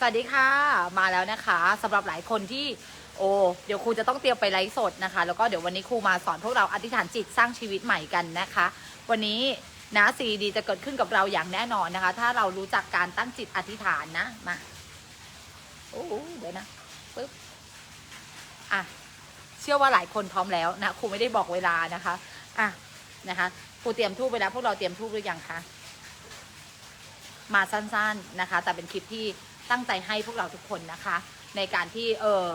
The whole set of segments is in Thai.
สวัสดีค่ะมาแล้วนะคะสำหรับหลายคนที่โอ้เดี๋ยวครูจะต้องเตรียมไปไลฟ์สดนะคะ แล้วก็เดี๋ยววันนี้ครูมาสอนพวกเราอธิษฐานจิตสร้างชีวิตใหม่กันนะคะ วันนี้นะซีดีจะเกิดขึ้นกับเราอย่างแน่นอนนะคะ ถ้าเรารู้จักการตั้งจิตอธิษฐานนะมาโอ้เดี๋ยวนะปึ๊บอะเชื่อว่าหลายคนพร้อมแล้วนะครูไม่ได้บอกเวลานะคะอะนะคะครูเตรียมทูบไปแล้วพวกเราเตรียมทูบหรือยังคะมาสั้นๆนะคะ แต่เป็นคลิปที่ ตั้งใจให้พวกเราทุกคนนะคะ ในการที่เออ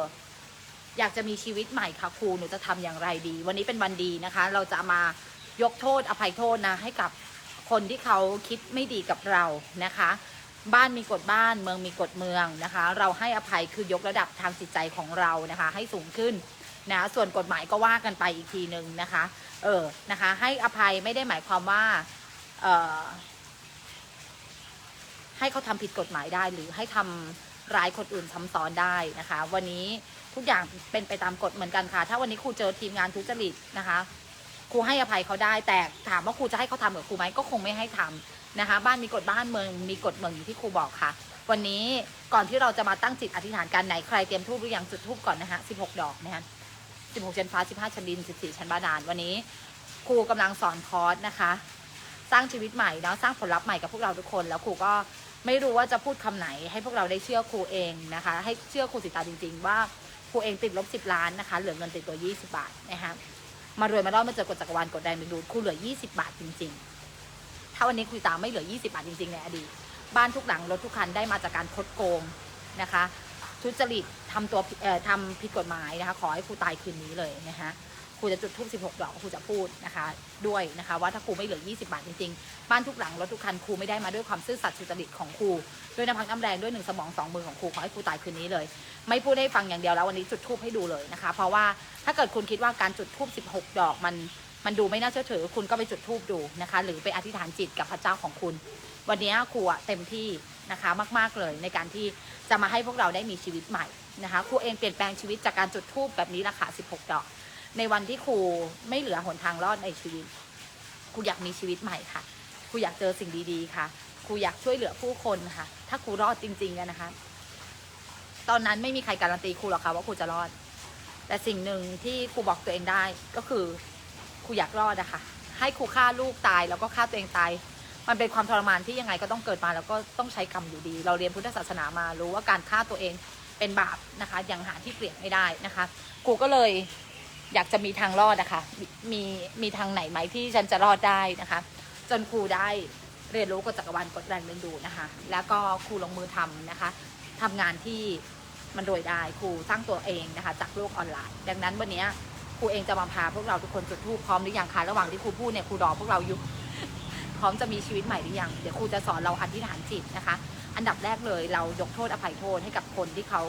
อยากจะมีชีวิตใหม่ค่ะครูหนูจะทำอย่างไรดี วันนี้เป็นวันดีนะคะ เราจะมายกโทษอภัยโทษนะให้กับคนที่เขาคิดไม่ดีกับเรานะคะ บ้านมีกฎบ้านเมืองมีกฎเมืองนะคะ เราให้อภัยคือยกระดับทางจิตใจของเรานะคะ ให้สูงขึ้นนะส่วนกฎหมายก็ว่ากันไปอีกทีหนึ่งนะคะ เออนะคะ ให้อภัยไม่ได้หมายความว่า เออ ให้เขาทำผิดกฎหมายได้ หรือให้ทำร้ายคนอื่นซ้ำซ้อนได้นะคะ วันนี้ทุกอย่างเป็นไปตามกฎเหมือนกันค่ะ ถ้าวันนี้ครูเจอทีมงานทุจริตนะคะครูให้อภัยเขาได้ แต่ถามว่าครูจะให้เขาทำกับครูไหมก็คงไม่ให้ทำนะคะ บ้านมีกฎบ้านเมืองมีกฎเมืองอย่างที่ครูบอกค่ะ วันนี้ก่อนที่เราจะมาตั้งจิตอธิษฐานกันไหนใครเตรียมทูบหรือยังจุดทูบก่อนนะคะ16ดอกนะคะ16ชั้นฟ้า15ชั้นดิน14ชั้นบาดาลวันนี้ครูกำลังสอนคอร์สนะคะ สร้างชีวิตใหม่แล้วสร้างผลลัพธ์ใหม่กับพวกเราทุกคน แล้วครูก็ ไม่รู้ว่าจะพูดคำไหน ให้พวกเราได้เชื่อครูเองนะคะ ให้เชื่อครูสิตาจริง ๆ ว่าครูเองติดลบสิบล้านนะคะ เหลือเงินติดตัวยี่สิบาทนะคะมารวยมารอดมาเจอกฎจักรวาลกดแรงดึงดูดครูเหลือยี่สิบาทจริง ๆ ถ้าวันนี้ครูตาไม่เหลือยี่สิบาทจริงๆในอดีตบ้านทุกหลังรถทุกคันได้มาจากการคดโกงนะคะทุจริตทำตัวเอ่อทำผิดกฎหมายนะคะ ขอให้ครูตายคืนนี้เลยนะคะ รูจะจุดทูบ16 ดอกครูจะพูดนะคะด้วยนะคะว่าถ้าครูไม่เหลือ 20 บาทจริงๆ บ้านทุกหลังรถทุกคันครูไม่ได้มาด้วยความซื่อสัตย์สุจริตของครูด้วยน้ำพักน้ำแรงด้วยหนึ่งสมองสองมือของครูขอให้ครูตายคืนนี้เลย ไม่พูดให้ฟังอย่างเดียวแล้ววันนี้จุดทูบให้ดูเลยนะคะ เพราะว่าถ้าเกิดคุณคิดว่าการจุดทูบ16 ดอกมันมันดูไม่น่าเชื่อถือ คุณก็ไปจุดทูบดูนะคะ หรือไปอธิษฐานจิตกับพระเจ้าของคุณ วันนี้ครูอะเต็มที่นะคะมาก ๆเลยในการที่จะมาให้พวกเราได้มีชีวิตใหม่นะคะครูเองเปลี่ยนแปลงชีวิตจากการจุดทูบแบบนี้ราคา16 ดอก ในวันที่ครูไม่เหลือหนทางรอดในชีวิตครูอยากมีชีวิตใหม่ค่ะครูอยากเจอสิ่งดีๆค่ะครูอยากช่วยเหลือผู้คนค่ะ ถ้าครูรอดจริงๆนะคะ ตอนนั้นไม่มีใครการันตีครูหรอกค่ะว่าครูจะรอด แต่สิ่งหนึ่งที่ครูบอกตัวเองได้ก็คือครูอยากรอดอะคะให้ครูฆ่าลูกตายแล้วก็ฆ่าตัวเองตายมันเป็นความทรมานที่ยังไงก็ต้องเกิดมาแล้วก็ต้องใช้กรรมอยู่ดี เราเรียนพุทธศาสนามารู้ว่าการฆ่าตัวเองเป็นบาปนะคะยังหาที่เปลี่ยนไม่ได้นะคะครูก็เลย อยากจะมีทางรอดนะคะมีมีทางไหนไหมที่ฉันจะรอดได้นะคะ จนครูได้เรียนรู้กฎจักรวาลกฎแรงดึงดูนะคะ แล้วก็ครูลงมือทำนะคะทำงานที่มันโดยได้ครูสร้างตัวเองนะคะ จากโลกออนไลน์ ดังนั้นวันนี้ครูเองจะมาพาพวกเราทุกคนจุดธูปพร้อมหรือยังคะระหว่างที่ครูพูดเนี่ยครูรอพวกเราอยู่พร้อมจะมีชีวิตใหม่หรือยังเดี๋ยวครูจะสอนเราอธิษฐานจิตนะคะ อันดับแรกเลยเรายกโทษอภัยโทษให้กับคนที่เขา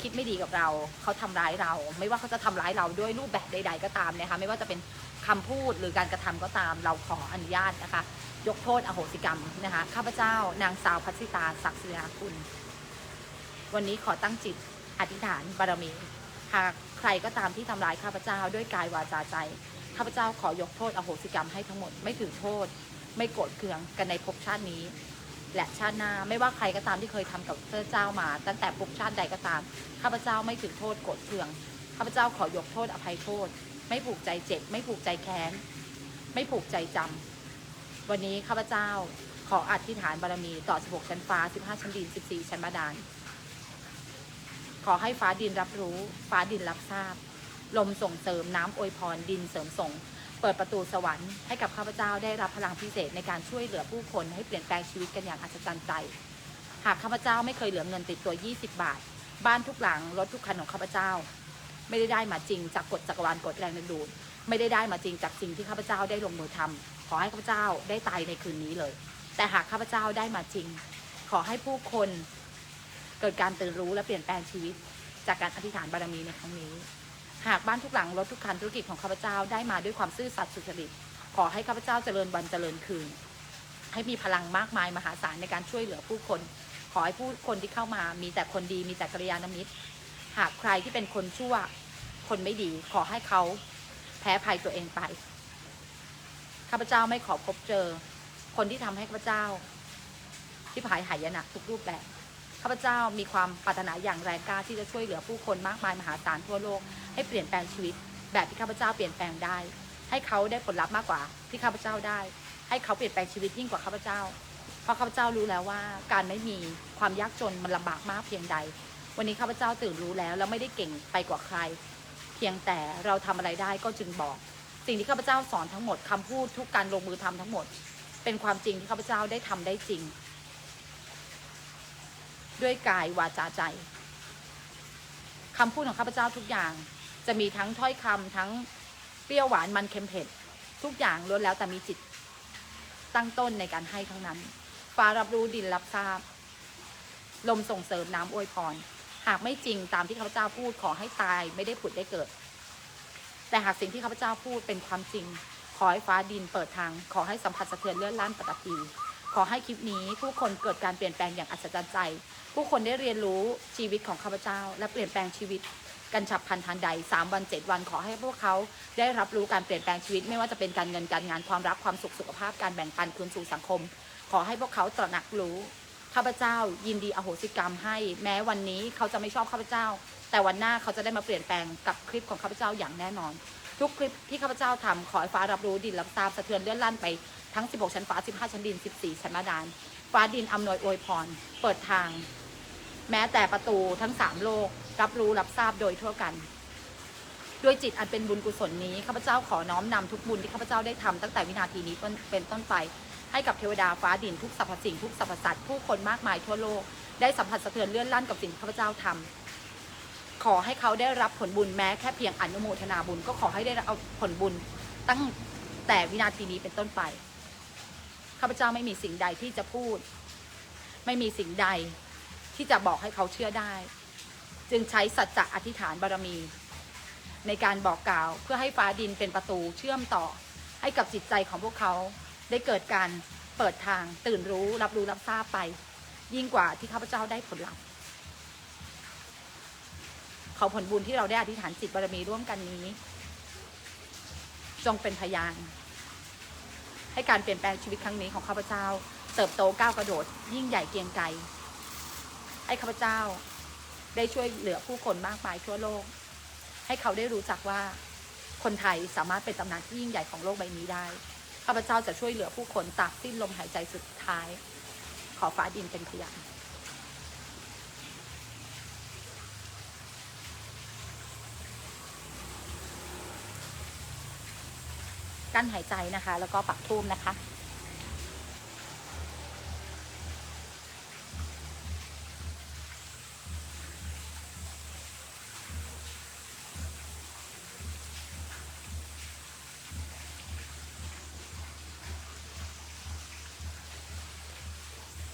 คิดไม่ดีกับเรา เขาทำร้ายเรา ไม่ว่าเขาจะทำร้ายเราด้วยรูปแบบใด ๆ ก็ตามนะคะไม่ว่าจะเป็นคำพูดหรือการกระทำก็ตาม เราขออนุญาตนะคะ ยกโทษอโหสิกรรมนะคะข้าพเจ้านางสาวพัชริตาศักดิ์ศิริคุณ วันนี้ขอตั้งจิตอธิษฐานบารมีหากใครก็ตามที่ทำร้ายข้าพเจ้าด้วยกายวาจาใจข้าพเจ้าขอยกโทษอโหสิกรรมให้ทั้งหมดไม่ถือโทษ ไม่โกรธเคืองกันในภพชาตินี้ และชาติหน้าไม่ว่าใครก็ตามที่เคยทำกับพระเจ้ามา ตั้งแต่ภพชาติใดก็ตามข้าพเจ้าไม่ถือโทษโกรธเคืองข้าพเจ้าขอยกโทษอภัยโทษ ไม่ผูกใจเจ็บ ไม่ผูกใจแค้น ไม่ผูกใจจำวันนี้ข้าพเจ้าขออธิษฐานบารมีต่อ 16 ชั้นฟ้า 15 ชั้นดิน 14 ชั้นบาดาลขอให้ฟ้าดินรับรู้ ฟ้าดินรับทราบ ลมส่งเสริมน้ำอวยพรดินเสริมส่ง เปิดประตูสวรรค์ให้กับข้าพเจ้าได้รับพลังพิเศษในการช่วยเหลือผู้คนให้เปลี่ยนแปลงชีวิตกันอย่างอัศจรรย์ใจ หากข้าพเจ้าไม่เคยเหลือเงินติดตัว 20 บาท บ้านทุกหลังรถทุกคันของข้าพเจ้า ไม่ได้ได้มาจริงจากกฎจักรวาลกฎแรงดึงดูดไม่ได้ได้มาจริงจากสิ่งที่ข้าพเจ้าได้ลงมือทำขอให้ข้าพเจ้าได้ตายในคืนนี้เลย แต่หากข้าพเจ้าได้มาจริง ขอให้ผู้คนเกิดการตื่นรู้และเปลี่ยนแปลงชีวิต จากการอธิษฐานบารมีในครั้งนี้ หากบ้านทุกหลังรถทุกคันธุรกิจของข้าพเจ้าได้มาด้วยความซื่อสัตย์สุจริต ขอให้ข้าพเจ้าเจริญวันเจริญคืน ให้มีพลังมากมายมหาศาลในการช่วยเหลือผู้คน ขอให้ผู้คนที่เข้ามามีแต่คนดีมีแต่กัลยาณมิตร หากใครที่เป็นคนชั่วคนไม่ดี ขอให้เขาแพ้ภัยตัวเองไปข้าพเจ้าไม่ขอพบเจอ คนที่ทำให้ข้าพเจ้า ที่ผายหายนะทุกรูปแบบ ข้าพเจ้ามีความปรารถนาอย่างแรงกล้าที่จะช่วยเหลือผู้คนมากมายมหาศาลทั่วโลกให้เปลี่ยนแปลงชีวิต แบบที่ข้าพเจ้าเปลี่ยนแปลงได้ ให้เขาได้ผลลัพธ์มากกว่าที่ข้าพเจ้าได้ ให้เขาเปลี่ยนแปลงชีวิตยิ่งกว่าข้าพเจ้า เพราะข้าพเจ้ารู้แล้วว่า การไม่มีความยากจนมันลำบากมากเพียงใด วันนี้ข้าพเจ้าตื่นรู้แล้วแล้วไม่ได้เก่งไปกว่าใคร เพียงแต่เราทำอะไรได้ก็จึงบอก สิ่งที่ข้าพเจ้าสอนทั้งหมดคำพูดทุกการลงมือทำทั้งหมด เป็นความจริงที่ข้าพเจ้าได้ทำได้จริง ด้วยกายวาจาใจคำพูดของข้าพเจ้าทุกอย่างจะมีทั้งถ้อยคำทั้งเปรี้ยวหวานมันเค็มเผ็ด ทุกอย่างล้วนแล้วแต่มีจิต ตั้งต้นในการให้ทั้งนั้น ฟ้ารับรู้ดินรับทราบ ลมส่งเสริมน้ำอวยพร หากไม่จริงตามที่ข้าพเจ้าพูดขอให้ตายไม่ได้ผุดได้เกิด แต่หากสิ่งที่ข้าพเจ้าพูดเป็นความจริง ขอให้ฟ้าดินเปิดทาง ขอให้สัมผัสสะเทือนเลื่อนลั่นปฐพีขอให้คลิปนี้ผู้คนเกิดการเปลี่ยนแปลงอย่างอัศจรรย์ใจ ผู้คนได้เรียนรู้ชีวิตของข้าพเจ้า และเปลี่ยนแปลงชีวิตกันฉับพลันทันใด 3 วัน 7 วันขอให้พวกเขาได้รับรู้การเปลี่ยนแปลงชีวิต ไม่ว่าจะเป็นการเงินการงานความรักความสุขสุขภาพการแบ่งปันคืนสู่สังคม ขอให้พวกเขาตระหนักรู้ข้าพเจ้า ยินดีอโหสิกรรมให้ แม้วันนี้เขาจะไม่ชอบข้าพเจ้า แต่วันหน้าเขาจะได้มาเปลี่ยนแปลงกับคลิปของข้าพเจ้าอย่างแน่นอน ทุกคลิปที่ข้าพเจ้าทำขอให้ฟ้ารับรู้ดินรับทราบสะเทือนเลื่อนลั่นไปทั้ง 16 ชั้นฟ้า 15 ชั้นดิน 14 ชั้นบาดาลฟ้าดินอำนวยอวยพร เปิดทาง แม้แต่ประตูทั้งสามโลก รับรู้รับทราบโดยทั่วกันด้วยจิตอันเป็นบุญกุศลนี้ข้าพเจ้าขอน้อมนำทุกบุญที่ข้าพเจ้าได้ทำตั้งแต่วินาทีนี้เป็นต้นไป ให้กับเทวดาฟ้าดินทุกสรรพสิ่งทุกสรรพสัตว์ผู้คนมากมายทั่วโลกได้สัมผัสสะเทือนเลื่อนลั่นกับสิ่งที่ข้าพเจ้าทำขอให้เขาได้รับผลบุญแม้แค่เพียงอนุโมทนาบุญก็ขอให้ได้รับผลบุญตั้งแต่วินาทีนี้เป็นต้นไปข้าพเจ้าไม่มีสิ่งใดที่จะพูด ไม่มีสิ่งใด ที่จะบอกให้เขาเชื่อได้ จึงใช้สัจจะอธิษฐานบารมี ในการบอกกล่าวเพื่อให้ฟ้าดินเป็นประตูเชื่อมต่อ ให้กับจิตใจของพวกเขาได้เกิดการเปิดทางตื่นรู้รับรู้รับทราบไป ยิ่งกว่าที่ข้าพเจ้าได้ผลลัพธ์ขอผลบุญที่เราได้อธิษฐานจิตบารมีร่วมกันนี้ จงเป็นพยานให้การเปลี่ยนแปลงชีวิตครั้งนี้ของข้าพเจ้า เติบโตก้าวกระโดด ยิ่งใหญ่เกรียงไกร ให้ข้าพเจ้า ได้ช่วยเหลือผู้คนมากมายทั่วโลก ให้เขาได้รู้จักว่าคนไทยสามารถเป็นตำนานที่ยิ่งใหญ่ของโลกใบนี้ได้ข้าพเจ้าจะช่วยเหลือผู้คนตราบสิ้นลมหายใจสุดท้าย ขอฟ้าดินเป็นพยานกั้นหายใจนะคะ แล้วก็ปักทูมนะคะ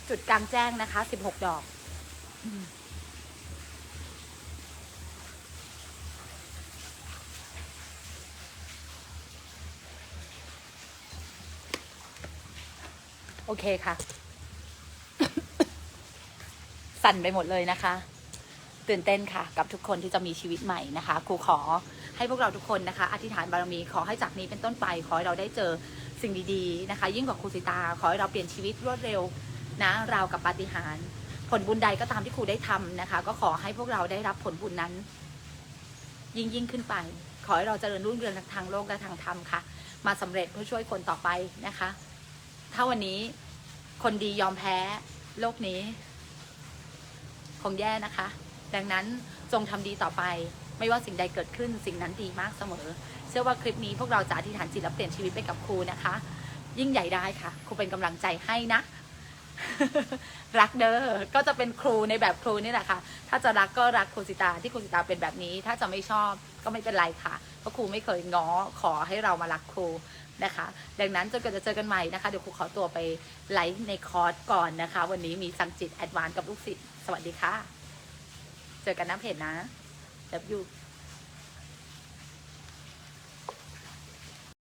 จุดกลางแจ้งนะคะ 16 ดอก โอเคค่ะ สั่นไปหมดเลยนะคะ ตื่นเต้นค่ะ กับทุกคนที่จะมีชีวิตใหม่นะคะ ครูขอให้พวกเราทุกคนนะคะ อธิษฐานบารมีขอให้จากนี้เป็นต้นไป ขอให้เราได้เจอสิ่งดีๆนะคะ ยิ่งกว่าครูสิตา ขอให้เราเปลี่ยนชีวิตรวดเร็ว นะราวกับปาฏิหาริย์ผลบุญใดก็ตามที่ครูได้ทำนะคะ ก็ขอให้พวกเราได้รับผลบุญนั้น ยิ่งยิ่งขึ้นไป ขอให้เราเจริญรุ่งเรืองทางโลกและทางธรรมค่ะ มาสำเร็จเพื่อช่วยคนต่อไปนะคะ ถ้าวันนี้คนดียอมแพ้โลกนี้ คงแย่นะคะ ดังนั้นจงทำดีต่อไป ไม่ว่าสิ่งใดเกิดขึ้นสิ่งนั้นดีมากเสมอ เชื่อว่าคลิปนี้พวกเราจะอธิษฐานจิตและเปลี่ยนชีวิตไปกับครูนะคะ ยิ่งใหญ่ได้ค่ะ ครูเป็นกำลังใจให้นะ รักเด้อก็จะเป็นครูในแบบครูนี่แหละค่ะ ถ้าจะรักก็รักครูสิตาที่ครูสิตาเป็นแบบนี้ ถ้าจะไม่ชอบก็ไม่เป็นไรค่ะ เพราะครูไม่เคยง้อขอให้เรามารักครูนะคะ ดังนั้นจนกว่าจะเจอกันใหม่นะคะเดี๋ยวครูขอตัวไปไลฟ์ในคอร์สก่อนนะคะ วันนี้มีสังจิตแอดวานกับลูกศิษย์สวัสดีค่ะ เจอกันน้ำเพจนะ W